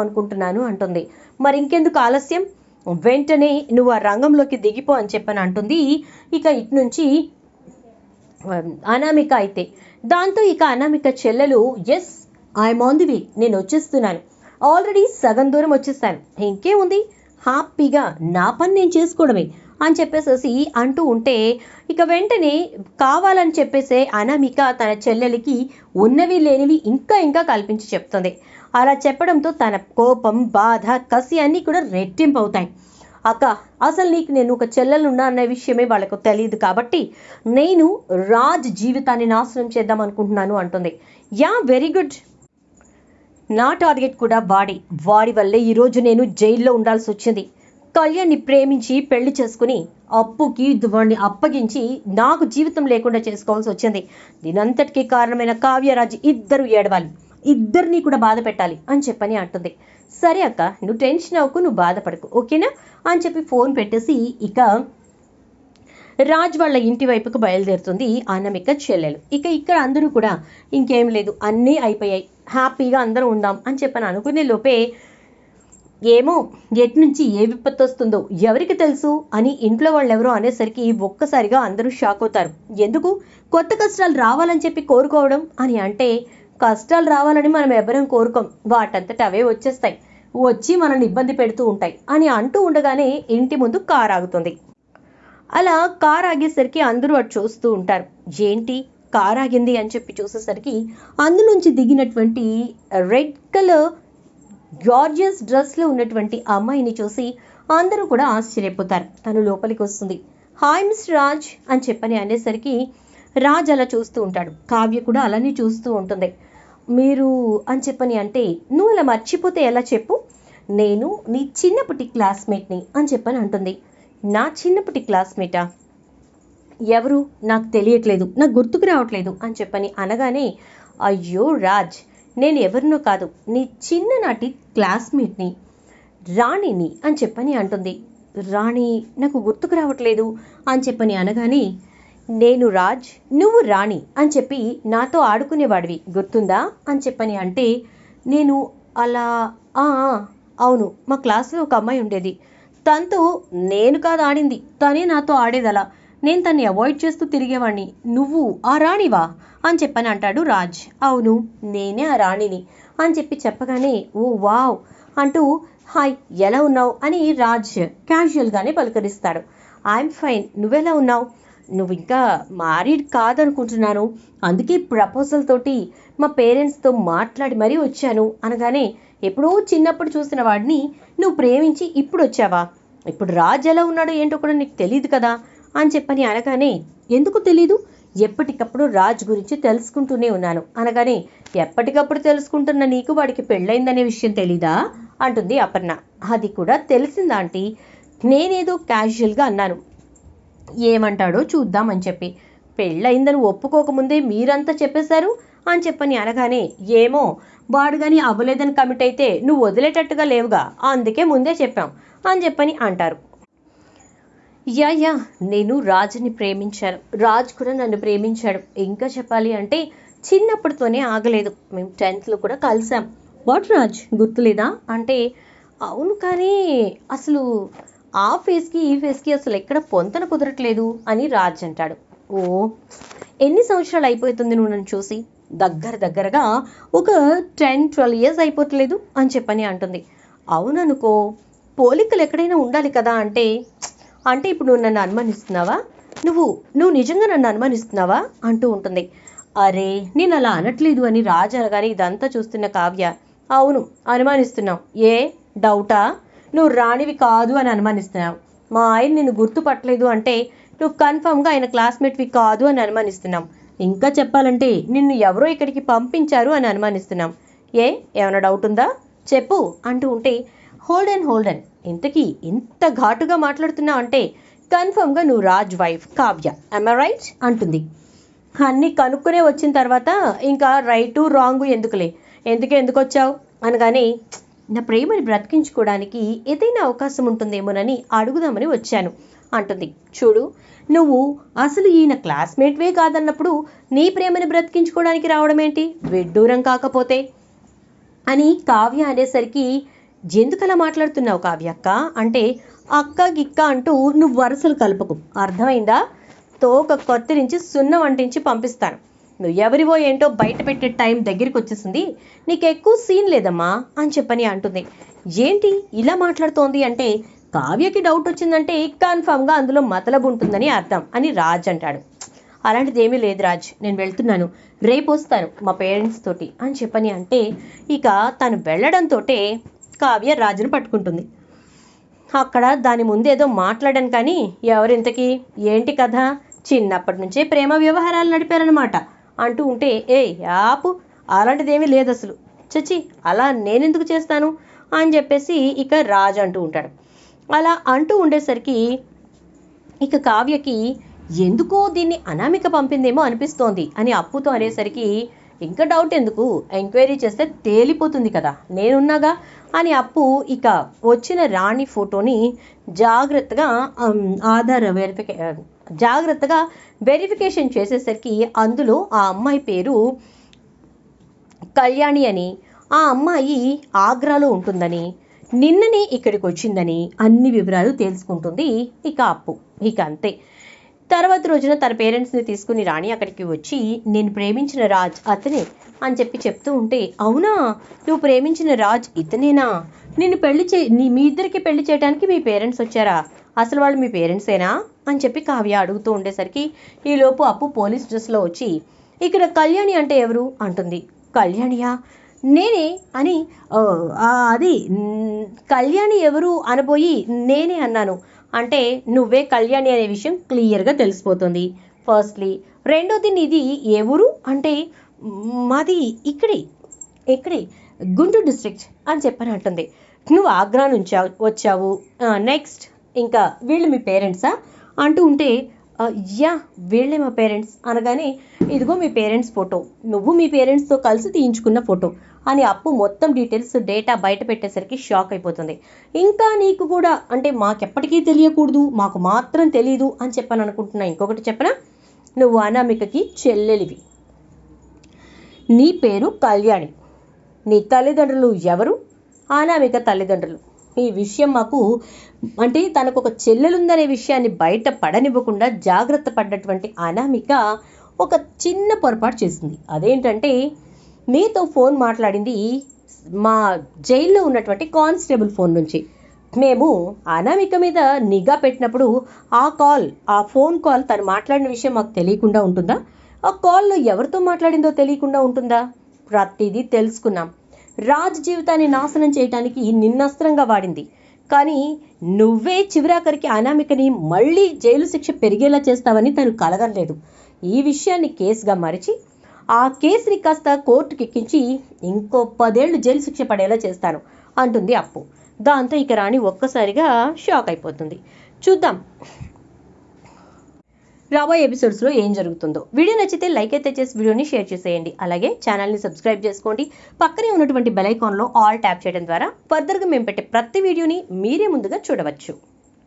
అనుకుంటున్నాను అంటుంది. మరి ఇంకెందుకు ఆలస్యం? వెంటనే నువ్వు ఆ రంగంలోకి దిగిపో అని చెప్పని అంటుంది. ఇక ఇటు నుంచి అనామిక అయితే. దాంతో ఇక అనామిక చెల్లెలు yes I'm on the way నేను వచ్చేస్తున్నాను. ఆల్రెడీ సగం దూరం వచ్చేస్తాను ఇంకేముంది? హ్యాపీగా నా పని నేను చేసుకోవడమే అని చెప్పేసేసి అంటూ ఉంటే ఇక వెంటనే కావాలని చెప్పేసే అనామిక తన చెల్లెలికి ఉన్నవి లేనివి ఇంకా ఇంకా కల్పించి చెప్తుంది. అలా చెప్పడంతో తన కోపం బాధ కసి అన్నీ కూడా రెట్టింపు అవుతాయి అక్క అసలు నీకు నేను ఒక చెల్లెలు ఉన్నా అనే విషయమే వాళ్ళకు తెలియదు కాబట్టి నేను రాజ్ జీవితాన్ని నాశనం చేద్దాం అనుకుంటున్నాను అంటుంది. Yeah very good. నా టార్గెట్ కూడా వాడి. వాడి వల్లే ఈరోజు నేను జైల్లో ఉండాల్సి వచ్చింది. కళ్యాణ్ని ప్రేమించి పెళ్ళి చేసుకుని అప్పుకి వాడిని అప్పగించి నాకు జీవితం లేకుండా చేసుకోవాల్సి వచ్చింది. దీనంతటికీ కారణమైన కావ్యరాజు ఇద్దరు ఏడవాలి. ఇద్దరిని కూడా బాధ పెట్టాలి అని చెప్పని అంటుంది. సరే అక్క నువ్వు టెన్షన్ అవ్వకు నువ్వు బాధపడకు ఓకేనా? అని చెప్పి ఫోన్ పెట్టేసి ఇక రాజ్ వాళ్ళ ఇంటి వైపుకు బయలుదేరుతుంది అన్నమిక చెల్లెలు. ఇక ఇక్కడ అందరూ కూడా ఇంకేం లేదు అన్నీ అయిపోయాయి. హ్యాపీగా అందరూ ఉందాం అని చెప్పని అనుకునే లోపే ఏమో ఎటు నుంచి ఏ విపత్తు వస్తుందో ఎవరికి తెలుసు అని ఇంట్లో వాళ్ళు ఎవరో అనేసరికి ఒక్కసారిగా అందరూ షాక్ అవుతారు. ఎందుకు? కొత్త కష్టాలు రావాలని చెప్పి కోరుకోవడం అని అంటే కష్టాలు రావాలని మనం ఎవరం కోరుకోం. వాటంతట అవే వచ్చేస్తాయి. వచ్చి మనల్ని ఇబ్బంది పెడుతూ ఉంటాయి. అని అంటూ ఉండగానే ఇంటి ముందు కార్ ఆగుతుంది. అలా కార్ ఆగేసరికి అందరూ అటు చూస్తూ ఉంటారు. ఏంటి? కార్ ఆగింది అని చెప్పి చూసేసరికి అందులోంచి దిగినటువంటి రెడ్ కలర్ జార్జియస్ డ్రెస్లో ఉన్నటువంటి అమ్మాయిని చూసి అందరూ కూడా ఆశ్చర్యపోతారు. తను లోపలికి వస్తుంది. హాయ్ మిస్ రాజ్ అని చెప్పని అనేసరికి రాజ్ అలా చూస్తూ ఉంటాడు. కావ్య కూడా అలానే చూస్తూ ఉంటుంది. మీరు అని చెప్పని అంటే నువ్వు అలా మర్చిపోతే ఎలా చెప్పు? నేను నీ చిన్నప్పటి క్లాస్మేట్ని అని చెప్పని అంటుంది. నా చిన్నప్పటి క్లాస్మేటా? ఎవరు? నాకు తెలియట్లేదు. నాకు గుర్తుకు రావట్లేదు అని చెప్పని అనగానే అయ్యో రాజ్ నేను ఎవరినో కాదు నీ చిన్ననాటి క్లాస్మేట్ని రాణిని అని చెప్పని అంటుంది. రాణి నాకు గుర్తుకు రావట్లేదు అని చెప్పని అనగానే నేను రాజ్ నువ్వు రాణి అని చెప్పి నాతో ఆడుకునేవాడివి గుర్తుందా? అని చెప్పని అంటే నేను అలా "ఆ, అవును మా క్లాస్లో ఒక అమ్మాయి ఉండేది. తనతో నేను కాదు ఆడింది తనే నాతో ఆడేదలా. నేను తన్ని అవాయిడ్ చేస్తూ తిరిగేవాడిని నువ్వు ఆ రాణివా? అని చెప్పని అంటాడు రాజ్. అవును నేనే ఆ రాణిని అని చెప్పి చెప్పగానే ఓ వావ్ అంటూ హాయ్ ఎలా ఉన్నావు? అని రాజ్ క్యాజువల్గానే పలకరిస్తాడు. ఐఎమ్ ఫైన్ నువ్వెలా ఉన్నావు? నువ్వు ఇంకా మ్యారీడ్ కాదనుకుంటున్నాను. అందుకే ప్రపోజల్ తోటి మా పేరెంట్స్తో మాట్లాడి మరీ వచ్చాను అనగానే ఎప్పుడో చిన్నప్పుడు చూసిన వాడిని నువ్వు ప్రేమించి ఇప్పుడు వచ్చావా? ఇప్పుడు రాజ్ ఎలా ఉన్నాడో ఏంటో కూడా నీకు తెలియదు కదా? అని చెప్పని అనగానే ఎందుకు తెలీదు? ఎప్పటికప్పుడు రాజ్ గురించి తెలుసుకుంటూనే ఉన్నాను. అనగానే ఎప్పటికప్పుడు తెలుసుకుంటున్న నీకు వాడికి పెళ్ళైందనే విషయం తెలీదా? అంటుంది అపర్ణ. అది కూడా తెలిసిందా ఆంటీ? నేనేదో క్యాజువల్గా అన్నాను. ఏమంటాడో చూద్దామని చెప్పి. పెళ్ళయిందని ఒప్పుకోకముందే మీరంతా చెప్పేశారు? అని చెప్పని అనగానే ఏమో వాడు కానీ అవ్వలేదని కమిట్ అయితే నువ్వు వదిలేటట్టుగా లేవుగా అందుకే ముందే చెప్పాం అని చెప్పని అంటారు. యా యా నేను రాజుని ప్రేమించాను. రాజ్ కూడా నన్ను ప్రేమించాడు. ఇంకా చెప్పాలి అంటే చిన్నప్పటితోనే ఆగలేదు. మేము టెన్త్లో కూడా కలిసాం. వాట్ రాజ్? గుర్తులేదా? అంటే అవును కానీ అసలు ఆ ఫేస్కి ఈ ఫేస్కి అసలు ఎక్కడ పొంతన కుదరట్లేదు అని రాజ్ అంటాడు. ఓ ఎన్ని సంవత్సరాలు అయిపోతుంది నువ్వు నన్ను చూసి? దగ్గర దగ్గరగా ఒక టెన్ ట్వెల్వ్ ఇయర్స్ అయిపోవట్లేదు అని చెప్పని అంటుంది. అవుననుకో పోలికలు ఎక్కడైనా ఉండాలి కదా అంటే అంటే ఇప్పుడు నువ్వు నన్ను అనుమానిస్తున్నావా? నువ్వు నువ్వు నిజంగా నన్ను అనుమానిస్తున్నావా? అంటూ ఉంటుంది. అరే నేను అలా అనట్లేదు అని రాజు అనగానే ఇదంతా చూస్తున్న కావ్య. అవును అనుమానిస్తున్నావు. ఏ డౌటా? నువ్వు రాణివి కాదు అని అనుమానిస్తున్నావు. మా ఆయన నిన్ను గుర్తుపట్టలేదు అంటే నువ్వు కన్ఫామ్గా ఆయన క్లాస్మేట్వి కాదు అని అనుమానిస్తున్నాం. ఇంకా చెప్పాలంటే నిన్ను ఎవరో ఇక్కడికి పంపించారు అని అనుమానిస్తున్నాం. ఏ? ఏమైనా డౌట్ ఉందా? చెప్పు అంటూ ఉంటే హోల్డ్ అండ్ ఇంతకీ ఇంత ఘాటుగా మాట్లాడుతున్నావు అంటే కన్ఫర్మ్గా నువ్వు Raj wife Kavya. I right అంటుంది. అన్నీ కనుక్కునే వచ్చిన తర్వాత ఇంకా రైటు రాంగు ఎందుకులే? ఎందుకు ఎందుకు వచ్చావు అనగానే నా ప్రేమని బ్రతికించుకోవడానికి ఏదైనా అవకాశం ఉంటుందేమోనని అడుగుదామని వచ్చాను. అంటుంది. చూడు నువ్వు అసలు ఈయన క్లాస్మేట్వే కాదన్నప్పుడు నీ ప్రేమని బ్రతికించుకోవడానికి రావడం ఏంటి విడ్డూరం కాకపోతే. అని కావ్య అనేసరికి ఎందుకలా మాట్లాడుతున్నావు కావ్య అక్క? అంటే అక్క గిక్క అంటూ నువ్వు వరుసలు కలుపకు. అర్థమైందా? తోక కొత్తిరించి సున్నం అంటించి పంపిస్తాను. నువ్వు ఎవరివో ఏంటో బయట పెట్టే టైం దగ్గరికి వచ్చేసింది. నీకు ఎక్కువ సీన్ లేదమ్మా అని చెప్పని అంటుంది. ఏంటి ఇలా మాట్లాడుతోంది అంటే కావ్యకి డౌట్ వచ్చిందంటే కన్ఫామ్గా అందులో మతలబు ఉంటుందని అర్థం అని రాజ్ అంటాడు. అలాంటిది ఏమీ లేదు రాజ్ నేను వెళ్తున్నాను. రేపు వస్తాను మా పేరెంట్స్ తోటి అని చెప్పని అంటే ఇక తను వెళ్ళడంతో కావ్య రాజును పట్టుకుంటుంది. అక్కడ దాని ముందేదో మాట్లాడాను కానీ ఎవరింతకీ? ఏంటి కథ? చిన్నప్పటి నుంచే ప్రేమ వ్యవహారాలు నడిపారనమాట అంటూ ఉంటే ఏ యాపు అలాంటిదేమీ లేదు అసలు చచ్చి అలా నేనెందుకు చేస్తాను? అని చెప్పేసి ఇక రాజు అంటూ ఉంటాడు. అలా అంటూ ఉండేసరికి ఇక కావ్యకి ఎందుకో దీన్ని అనామిక పంపిందేమో అనిపిస్తోంది అని అప్పుతో అనేసరికి ఇంకా డౌట్ ఎందుకు? ఎంక్వైరీ చేస్తే తేలిపోతుంది కదా నేనున్నాగా? అని అప్పు ఇక వచ్చిన రాణి ఫోటోని జాగ్రత్తగా ఆధార వెరిఫికే జాగ్రత్తగా వెరిఫికేషన్ చేసేసరికి అందులో ఆ అమ్మాయి పేరు కళ్యాణి అని. ఆ అమ్మాయి ఆగ్రాలో ఉంటుందని నిన్ననే ఇక్కడికి వచ్చిందని అన్ని వివరాలు తెలుసుకుంటుంది. ఇక అప్పు ఇక అంతే. తర్వాత రోజున తన పేరెంట్స్ని తీసుకుని రాణి అక్కడికి వచ్చి నేను ప్రేమించిన రాజ్ అతనే అని చెప్పి చెప్తూ ఉంటే అవునా? నువ్వు ప్రేమించిన రాజ్ ఇతనేనా? నిన్ను పెళ్ళి చే నీ మీ ఇద్దరికి పెళ్ళి చేయడానికి మీ పేరెంట్స్ వచ్చారా? అసలు వాళ్ళు మీ పేరెంట్సేనా? అని చెప్పి కావ్య అడుగుతూ ఉండేసరికి ఈలోపు అప్పు పోలీస్ డ్రెస్లో వచ్చి ఇక్కడ కళ్యాణి అంటే ఎవరు? అంటుంది. కళ్యాణియా? నేనే అని అది కళ్యాణి ఎవరు అనబోయి నేనే అన్నాను. అంటే నువ్వే కళ్యాణి అనే విషయం క్లియర్గా తెలిసిపోతుంది. ఫస్ట్లీ రెండోది నీది ఏ ఊరు? అంటే మాది ఇక్కడే ఇక్కడే గుంటూరు డిస్ట్రిక్ట్ అని చెప్పని అంటుంది. నువ్వు ఆగ్రా నుంచి వచ్చావు. నెక్స్ట్. ఇంకా వీళ్ళు మీ పేరెంట్సా? అంటూ ఉంటే యా వీళ్ళే మా పేరెంట్స్ అనగానే ఇదిగో మీ పేరెంట్స్ ఫోటో నువ్వు మీ పేరెంట్స్తో కలిసి తీయించుకున్న ఫోటో అని అప్పు మొత్తం డీటెయిల్స్ డేటా బయట పెట్టేసరికి షాక్ అయిపోతుంది. ఇంకా నీకు కూడా అంటే మాకెప్పటికీ తెలియకూడదు మాకు మాత్రం తెలియదు అని చెప్పాను అనుకుంటున్నా ఇంకొకటి చెప్పనా? నువ్వు అనామికకి చెల్లెలివి. నీ పేరు కళ్యాణి. నీ తల్లిదండ్రులు ఎవరు? అనామిక తల్లిదండ్రులు. ఈ విషయం మాకు అంటే తనకు ఒక చెల్లెలుందనే విషయాన్ని బయట పడనివ్వకుండా జాగ్రత్త పడ్డటువంటి అనామిక ఒక చిన్న పొరపాటు చేసింది. అదేంటంటే మీతో ఫోన్ మాట్లాడింది మా జైల్లో ఉన్నటువంటి కానిస్టేబుల్ ఫోన్ నుంచి. మేము అనామిక మీద నిఘా పెట్టినప్పుడు ఆ కాల్ ఆ ఫోన్ కాల్ తను మాట్లాడిన విషయం మాకు తెలియకుండా ఉంటుందా? ఆ కాల్లో ఎవరితో మాట్లాడిందో తెలియకుండా ఉంటుందా? ప్రతిదీ తెలుసుకున్నాం. రాజ్ జీవితాన్ని నాశనం చేయడానికి నిన్నస్త్రంగా వాడింది. కానీ నువ్వే చివరాఖరికి అనామికని మళ్ళీ జైలు శిక్ష పెరిగేలా చేస్తావని తను కలగలేదు ఈ విషయాన్ని కేసుగా మరిచి ఆ కేసుని కాస్త కోర్టుకి ఎక్కించి ఇంకో పదేళ్ళు జైలు శిక్ష పడేలా చేస్తాను అంటుంది అప్పు. దాంతో ఇక రాణి ఒక్కసారిగా షాక్ అయిపోతుంది. చూద్దాం. రాబోయే ఎపిసోడ్స్లో ఏం జరుగుతుందో. వీడియో నచ్చితే లైక్ అయితే చేసి వీడియోని షేర్ చేసేయండి. అలాగే ఛానల్ని సబ్స్క్రైబ్ చేసుకోండి. పక్కనే ఉన్నటువంటి బెల్ ఐకాన్లో ఆల్ ట్యాప్ చేయడం ద్వారా ఫర్దర్గా మేము పెట్టే ప్రతి వీడియోని మీరే ముందుగా చూడవచ్చు.